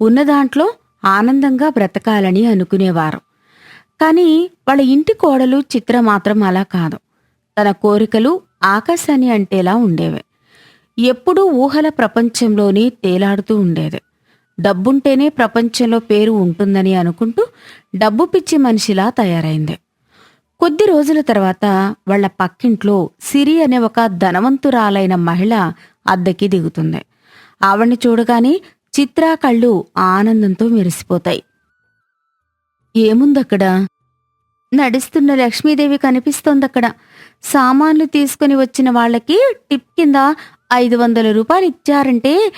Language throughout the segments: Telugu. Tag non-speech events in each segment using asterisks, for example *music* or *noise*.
ఉన్న దాంట్లో ఆనందంగా బ్రతకాలని అనుకునేవారు. కానీ వాళ్ళ ఇంటి కోడలు చిత్ర మాత్రం అలా కాదు. తన కోరికలు ఆకాశాన్ని అంటేలా ఉండేవి. ఎప్పుడూ ఊహల ప్రపంచంలోనే తేలాడుతూ ఉండేది. డబ్బుంటేనే ప్రపంచంలో పేరు ఉంటుందని అనుకుంటూ డబ్బు పిచ్చి మనిషిలా తయారైంది. కొద్ది రోజుల తర్వాత వాళ్ళ పక్కింట్లో సిరి అనే ఒక ధనవంతురాలైన మహిళ అద్దెకి దిగుతుంది. ఆవిడ్ని చూడగానే చిత్రా కళ్ళు ఆనందంతో మెరిసిపోతాయి. ఏముందక్కడ? నడుస్తున్న లక్ష్మీదేవి కనిపిస్తోందక్కడ. సామాన్లు తీసుకుని వచ్చిన వాళ్ళకి టిప్ కింద ఐదు వందల రూపాయలు ఇచ్చారంటే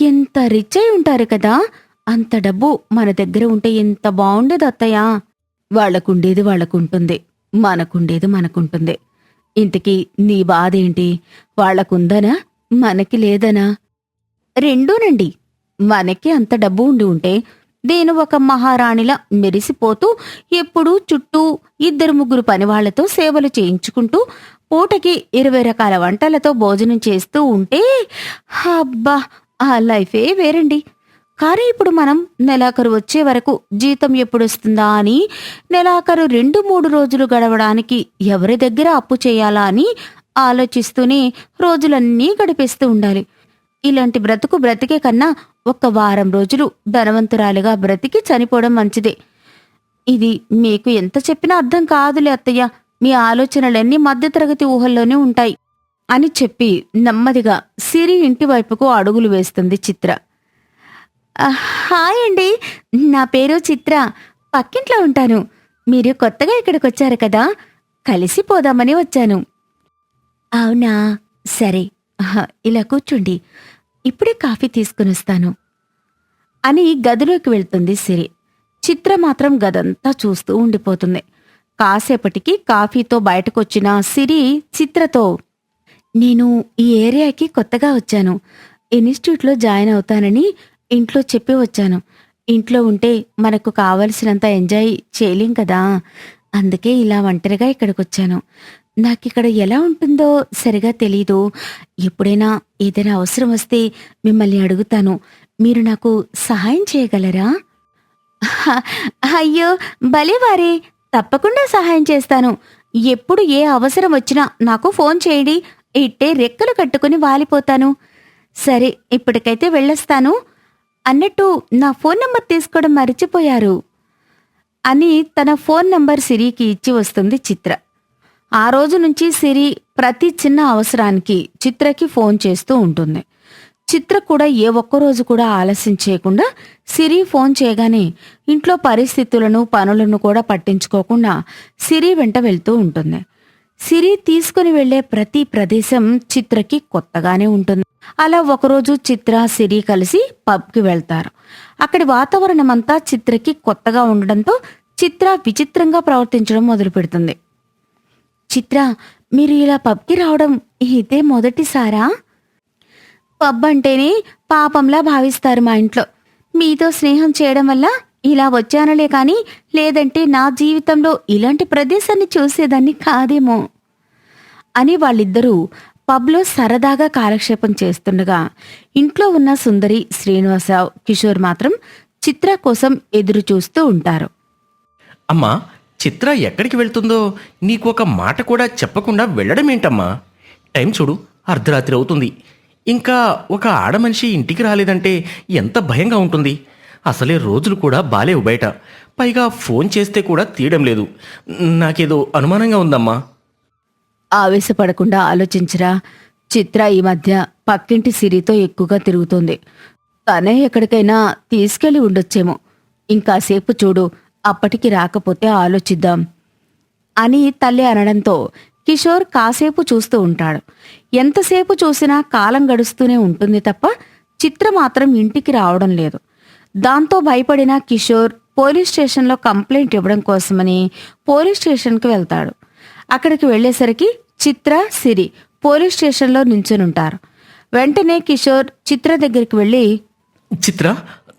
ఎంత రిచ్ అయి ఉంటారు కదా? అంత డబ్బు మన దగ్గర ఉంటే ఎంత బాగుండేది అత్తయ్య? వాళ్ళకుండేది వాళ్ళకుంటుంది. మనకుండేది మనకుంటుంది. ఇంతకీ నీ బాధేంటి? వాళ్ళకుందనా మనకి లేదనా? రెండూనండి. మనకి అంత డబ్బు ఉండి ఉంటే నేను ఒక మహారాణిలా మెరిసిపోతూ ఎప్పుడూ చుట్టూ ఇద్దరు ముగ్గురు పనివాళ్ళతో సేవలు చేయించుకుంటూ పూటకి ఇరవై రకాల వంటలతో భోజనం చేస్తూ ఉంటే అబ్బా ఆ లైఫే వేరండి. కానీ ఇప్పుడు మనం నెలాఖరు వచ్చే వరకు జీతం ఎప్పుడు వస్తుందా అని నెలాఖరు రెండు మూడు రోజులు గడవడానికి ఎవరి దగ్గర అప్పు చేయాలా అని ఆలోచిస్తూనే రోజులన్నీ గడిపేస్తూ ఉండాలి. ఇలాంటి బ్రతుకు బ్రతికే కన్నా ఒక్క వారం రోజులు ధనవంతురాలిగా బ్రతికి చనిపోవడం మంచిదే. ఇది మీకు ఎంత చెప్పినా అర్థం కాదులే అత్తయ్య. మీ ఆలోచనలన్నీ మధ్యతరగతి ఊహల్లోనే ఉంటాయి. అని చెప్పి నెమ్మదిగా సిరి ఇంటి వైపుకు అడుగులు వేస్తుంది చిత్ర. హాయ్ అండి. నా పేరు చిత్ర. పక్కింట్లో ఉంటాను. మీరు కొత్తగా ఇక్కడికి వచ్చారు కదా కలిసిపోదామని వచ్చాను. అవునా? సరే. ఇలా కూర్చుండి. ఇప్పుడే కాఫీ తీసుకుని వస్తాను అని గదిలోకి వెళ్తుంది సిరి. చిత్ర మాత్రం గదంతా చూస్తూ ఉండిపోతుంది. కాసేపటికి కాఫీతో బయటకొచ్చిన సిరి చిత్రతో నేను ఈ ఏరియాకి కొత్తగా వచ్చాను. ఇన్స్టిట్యూట్లో జాయిన్ అవుతానని ఇంట్లో చెప్పి వచ్చాను. ఇంట్లో ఉంటే మనకు కావలసినంత ఎంజాయ్ చేయలేం కదా. అందుకే ఇలా ఒంటరిగా ఇక్కడికి వచ్చాను నాకిక్కడ ఎలా ఉంటుందో సరిగా తెలీదు. ఎప్పుడైనా ఏదైనా అవసరం వస్తే మిమ్మల్ని అడుగుతాను. మీరు నాకు సహాయం చేయగలరా? *laughs* అయ్యో భలేవారే తప్పకుండా సహాయం చేస్తాను. ఎప్పుడు ఏ అవసరం వచ్చినా నాకు ఫోన్ చేయండి. ఇట్టే రెక్కలు కట్టుకుని వాలిపోతాను. సరే ఇప్పటికైతే వెళ్ళొస్తాను. అన్నట్టు నా ఫోన్ నంబర్ తీసుకోవడం మర్చిపోయారు. అని తన ఫోన్ నంబర్ సిరికి ఇచ్చి వస్తుంది చిత్ర. ఆ రోజు నుంచి సిరి ప్రతి చిన్న అవసరానికి చిత్రకి ఫోన్ చేస్తూ ఉంటుంది. చిత్ర కూడా ఏ ఒక్క రోజు కూడా ఆలస్యం చేయకుండా సిరి ఫోన్ చేయగానే ఇంట్లో పరిస్థితులను పనులను కూడా పట్టించుకోకుండా సిరి వెంట వెళ్తూ ఉంటుంది. సిరి తీసుకుని వెళ్ళే ప్రతి ప్రదేశం చిత్రకి కొత్తగానే ఉంటుంది. అలా ఒకరోజు చిత్ర సిరి కలిసి పబ్కి వెళ్తారు. అక్కడి వాతావరణం అంతా చిత్రకి కొత్తగా ఉండడంతో చిత్ర విచిత్రంగా ప్రవర్తించడం మొదలుపెడుతుంది. చిత్ర మీరు ఇలా పబ్కి రావడం ఇదే మొదటిసారా? పబ్ అంటేనే పాపంలా భావిస్తారు మా ఇంట్లో. మీతో స్నేహం చేయడం వల్ల ఇలా వచ్చానులే కానీ లేదంటే నా జీవితంలో ఇలాంటి ప్రదేశాన్ని చూసేదాన్ని కాదేమో. అని వాళ్ళిద్దరూ పబ్లో సరదాగా కాలక్షేపం చేస్తుండగా ఇంట్లో ఉన్న సుందరి శ్రీనివాసరావు కిషోర్ మాత్రం చిత్ర కోసం ఎదురు చూస్తూ ఉంటారు. అమ్మా చిత్ర ఎక్కడికి వెళ్తుందో నీకు ఒక మాట కూడా చెప్పకుండా వెళ్ళడం ఏంటమ్మా? టైం చూడు అర్ధరాత్రి అవుతుంది. ఇంకా ఒక ఆడమనిషి ఇంటికి రాలేదంటే ఎంత భయంగా ఉంటుంది. అసలే రోజులు కూడా బాలేవు బయట. పైగా ఫోన్ చేస్తే కూడా తీయడం లేదు. నాకేదో అనుమానంగా ఉందమ్మా. ఆవేశపడకుండా ఆలోచించరా? చిత్ర ఈ మధ్య పక్కింటి సిరితో ఎక్కువగా తిరుగుతోంది. తనే ఎక్కడికైనా తీసుకెళ్ళి ఉండొచ్చేమో. ఇంకాసేపు చూడు అప్పటికి రాకపోతే ఆలోచిద్దాం అని తల్లి అనడంతో కిషోర్ కాసేపు చూస్తూ ఉంటాడు. ఎంతసేపు చూసినా కాలం గడుస్తూనే ఉంటుంది తప్ప చిత్ర మాత్రం ఇంటికి రావడం లేదు. దాంతో భయపడిన కిషోర్ పోలీస్ స్టేషన్లో కంప్లైంట్ ఇవ్వడం కోసమని పోలీస్ స్టేషన్కి వెళ్తాడు. అక్కడికి వెళ్ళేసరికి చిత్ర సిరి పోలీస్ స్టేషన్లో నించునుంటారు వెంటనే కిషోర్ చిత్ర దగ్గరికి వెళ్ళి చిత్ర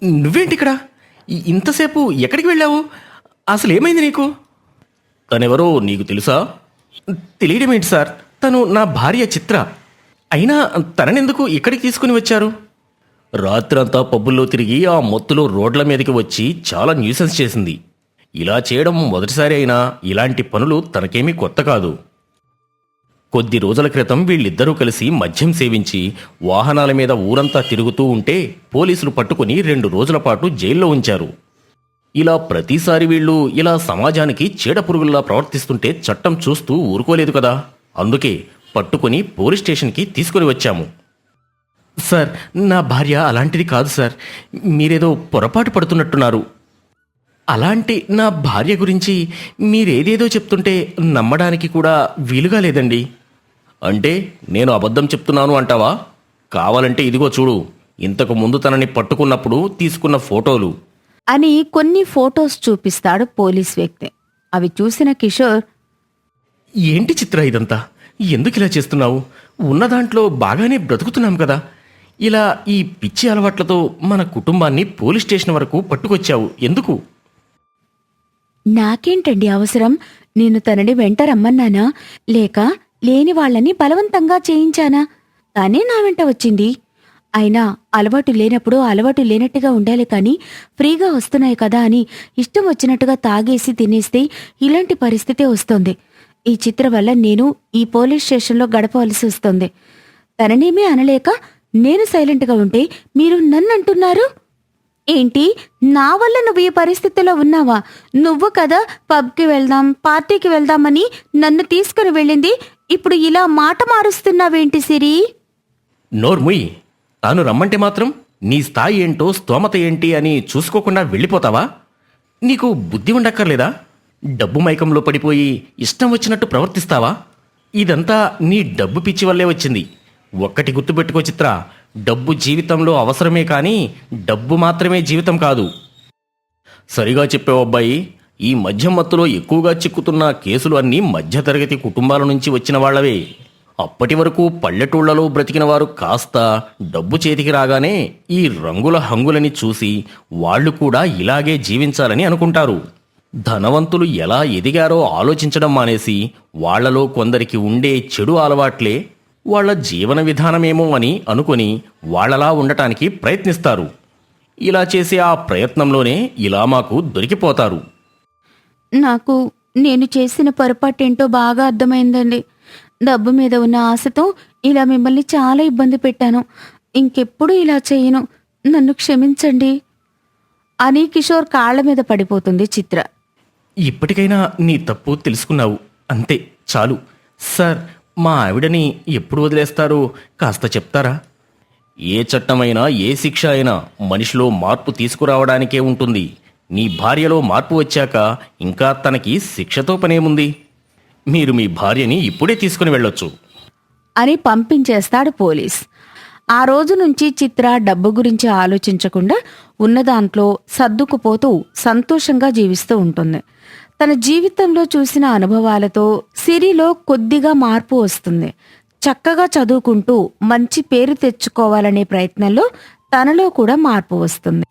నువ్వేంటి ఇక్కడ? ఇంతసేపు ఎక్కడికి వెళ్ళావు? అసలు ఏమైంది నీకు? తనెవరో నీకు తెలుసా? తెలియడం ఏంటి సార్? తను నా భార్య చిత్ర. అయినా తననెందుకు ఇక్కడికి తీసుకుని వచ్చారు? రాత్రంతా పబ్బుల్లో తిరిగి ఆ మొత్తులో రోడ్ల మీదకి వచ్చి చాలా న్యూసెన్స్ చేసింది. ఇలా చేయడం మొదటిసారి అయినా ఇలాంటి పనులు తనకేమీ కొత్త కాదు. కొద్ది రోజుల క్రితం వీళ్ళిద్దరూ కలిసి మద్యం సేవించి వాహనాల మీద ఊరంతా తిరుగుతూ ఉంటే పోలీసులు పట్టుకుని రెండు రోజుల పాటు జైల్లో ఉంచారు. ఇలా ప్రతిసారి వీళ్ళు ఇలా సమాజానికి చీడపురుగుల్లా ప్రవర్తిస్తుంటే చట్టం చూస్తూ ఊరుకోలేదు కదా. అందుకే పట్టుకుని పోలీస్ స్టేషన్కి తీసుకుని వచ్చాము. సార్ నా భార్య అలాంటిది కాదు సార్. మీరేదో పొరపాటు పడుతున్నట్టున్నారు. అలాంటి నా భార్య గురించి మీరేదేదో చెప్తుంటే నమ్మడానికి కూడా వీలుగా లేదండి. అంటే నేను అబద్ధం చెప్తున్నాను అంటావా? కావాలంటే ఇదిగో చూడు. ఇంతకు ముందు తనని పట్టుకున్నప్పుడు తీసుకున్న ఫోటోలు. అని కొన్ని ఫోటోస్ చూపిస్తాడు పోలీస్ వ్యక్తి. అవి చూసిన కిషోర్ ఏంటి చిత్ర ఇదంతా? ఎందుకు ఇలా చేస్తున్నావు? ఉన్న దాంట్లో బాగానే బ్రతుకుతున్నాం కదా. ఇలా ఈ పిచ్చి అలవాట్లతో మన కుటుంబాన్ని పోలీస్ స్టేషన్ వరకు పట్టుకొచ్చావు. ఎందుకు? నాకేంటండి అవసరం? నేను తనని వెంట రమ్మన్నానా? లేక లేని వాళ్ళని బలవంతంగా చేయించానా? తనే నా వెంట వచ్చింది. అయినా అలవాటు లేనప్పుడు అలవాటు లేనట్టుగా ఉండాలి కానీ ఫ్రీగా వస్తున్నాయి కదా అని ఇష్టం వచ్చినట్టుగా తాగేసి తినేస్తే ఇలాంటి పరిస్థితే వస్తుంది. ఈ చిత్ర వల్ల నేను ఈ పోలీస్ స్టేషన్లో గడపవలసి వస్తుంది. తననేమీ అనలేక నేను సైలెంట్గా ఉంటే మీరు నన్ను అంటున్నారు ఏంటి? నా వల్ల నువ్వు ఈ పరిస్థితిలో ఉన్నావా? నువ్వు కదా పబ్కి వెళ్దాం పార్టీకి వెళ్దామని నన్ను తీసుకుని వెళ్ళింది ఇప్పుడు ఇలా మాట మారుస్తున్నావేంటి సిరి? నోర్ముయ్ తాను రమ్మంటే మాత్రం నీ స్థాయి ఏంటో స్తోమత ఏంటి అని చూసుకోకుండా వెళ్ళిపోతావా? నీకు బుద్ధి ఉండక్కర్లేదా? డబ్బు మైకంలో పడిపోయి ఇష్టం వచ్చినట్టు ప్రవర్తిస్తావా? ఇదంతా నీ డబ్బు పిచ్చి వల్లే వచ్చింది. ఒక్కటి గుర్తుపెట్టుకో చిత్ర డబ్బు జీవితంలో అవసరమే కానీ డబ్బు మాత్రమే జీవితం కాదు. సరిగా చెప్పావు అబ్బాయి. ఈ మధ్య మత్తులో ఎక్కువగా చిక్కుతున్న కేసులు అన్నీ మధ్యతరగతి కుటుంబాల నుంచి వచ్చిన వాళ్ళవే. అప్పటి వరకు పల్లెటూళ్ళలో బ్రతికిన వారు కాస్త డబ్బు చేతికి రాగానే ఈ రంగుల హంగులని చూసి వాళ్ళు కూడా ఇలాగే జీవించాలని అనుకుంటారు. ధనవంతులు ఎలా ఎదిగారో ఆలోచించడం మానేసి వాళ్ళలో కొందరికి ఉండే చెడు అలవాట్లే వాళ్ళ జీవన విధానమేమో అని అనుకొని వాళ్ళలా ఉండటానికి ప్రయత్నిస్తారు. ఇలా చేసే ఆ ప్రయత్నంలోనే ఇలా మాకు దొరికిపోతారు. నాకు నేను చేసిన పొరపాటేంటో బాగా అర్థమైందండి. డబ్బు మీద ఉన్న ఆశతో ఇలా మిమ్మల్ని చాలా ఇబ్బంది పెట్టాను. ఇంకెప్పుడు ఇలా చేయను. నన్ను క్షమించండి. అని కిషోర్ కాళ్ళ మీద పడిపోతుంది చిత్ర. ఇప్పటికైనా నీ తప్పు తెలుసుకున్నావు. అంతే చాలు. సార్ మా ఆవిడని ఎప్పుడు వదిలేస్తారో కాస్త చెప్తారా? ఏ చట్టమైనా ఏ శిక్ష అయినా మనిషిలో మార్పు తీసుకురావడానికే ఉంటుంది. నీ భార్యలో మార్పు వచ్చాక ఇంకా తనకి శిక్షతో పనేముంది? మీరు మీ భార్యని ఇప్పుడే తీసుకుని వెళ్ళొచ్చు. అని పంపించేస్తాడు పోలీస్. ఆ రోజు నుంచి చిత్ర డబ్బు గురించి ఆలోచించకుండా ఉన్న దాంట్లో సర్దుకుపోతూ సంతోషంగా జీవిస్తూ ఉంటుంది. తన జీవితంలో చూసిన అనుభవాలతో సిరిలో కొద్దిగా మార్పు వస్తుంది. చక్కగా చదువుకుంటూ మంచి పేరు తెచ్చుకోవాలనే ప్రయత్నంలో తనలో కూడా మార్పు వస్తుంది.